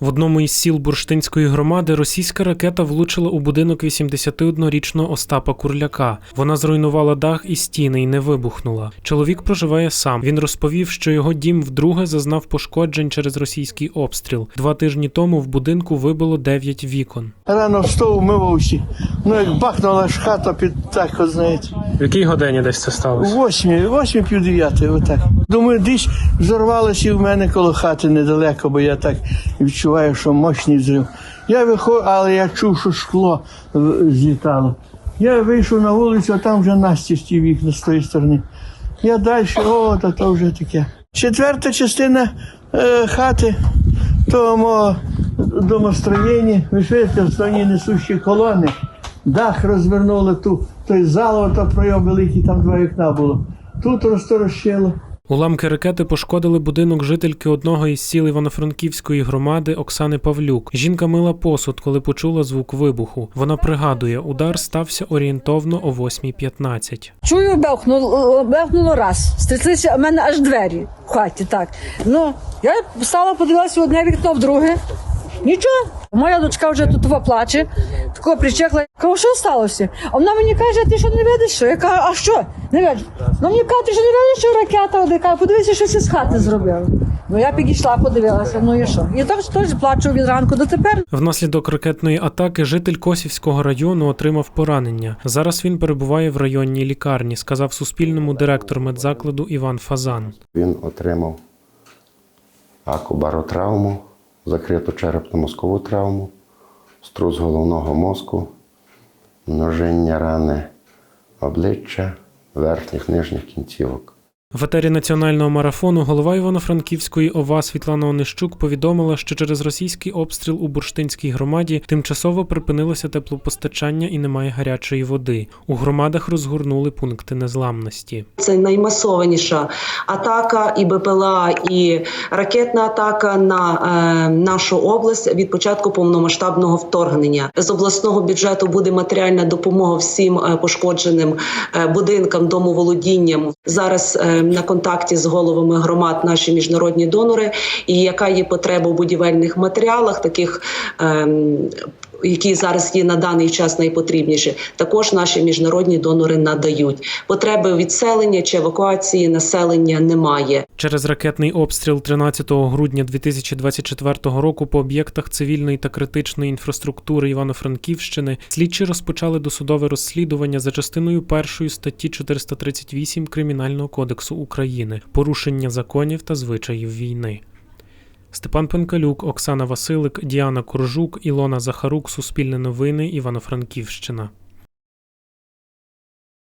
В одному із сіл Бурштинської громади російська ракета влучила у будинок 81-річного Остапа Курляка. Вона зруйнувала дах і стіни і не вибухнула. Чоловік проживає сам. Він розповів, що його дім вдруге зазнав пошкоджень через російський обстріл. Два тижні тому в будинку вибило 9 вікон. Рано встав, умивався. Ну, як бахнула ж хата під так, от, знаєте. В якій годині десь це сталося? Восьмі, восьмі пів дев'ятої, отак. Думаю, десь взорвалося і в мене коло хати недалеко, бо я так відчуваю, що мощний взрив. Я виходжу, але я чув, що шкло злітало. Я вийшов на вулицю, а там вже настіж ті вікна з тої сторони. Я далі, о, то, то вже таке. Четверта частина е, хати, то мого домостроєння, вишвидко основні несущі колони. Дах розвернули ту, той зал, ото пройом великий, там два вікна було. Тут розторощило. Уламки ракети пошкодили будинок жительки одного із сіл Івано-Франківської громади Оксани Павлюк. Жінка мила посуд, коли почула звук вибуху. Вона пригадує, удар стався орієнтовно о 8.15. Чую, бехнуло, бехнуло раз. Стріслися в мене аж двері в хаті. Так. Ну, я стала, подивилася в одне вікно, в друге. Нічого. Моя дочка вже тут плаче, тако причекла. Кажу, що сталося? А вона мені каже, ти що не видиш? Що? Я кажу, а що? Не видиш? Ну мені каже, ти що не видиш, що ракета одна? Кажу, подивися, що з хати зробив. Ну я підійшла, подивилася, ну і що? І так теж плачу від ранку до тепер. Внаслідок ракетної атаки житель Косівського району отримав поранення. Зараз він перебуває в районній лікарні, сказав Суспільному директор медзакладу Іван Фазан. Він отримав акубаротравму, закриту черепно-мозкову травму, струс головного мозку, множиння рани обличчя, верхніх нижніх кінцівок. В етері національного марафону голова Івано-Франківської ОВА Світлана Онищук повідомила, що через російський обстріл у Бурштинській громаді тимчасово припинилося теплопостачання і немає гарячої води. У громадах розгорнули пункти незламності. Це наймасованіша атака і БПЛА, і ракетна атака на е, нашу область від початку повномасштабного вторгнення. З обласного бюджету буде матеріальна допомога всім е, пошкодженим е, будинкам, домоволодінням. Зараз на контакті з головами громад наші міжнародні донори. І яка є потреба у будівельних матеріалах, таких ем, які зараз є на даний час найпотрібніші, також наші міжнародні донори надають. Потреби відселення чи евакуації населення немає. Через ракетний обстріл 13 грудня 2024 року по об'єктах цивільної та критичної інфраструктури Івано-Франківщини слідчі розпочали досудове розслідування за частиною першої статті 438 Кримінального кодексу України порушення законів та звичаїв війни. Степан Пенкалюк, Оксана Василик, Діана Коржук, Ілона Захарук, Суспільне новини, Івано-Франківщина.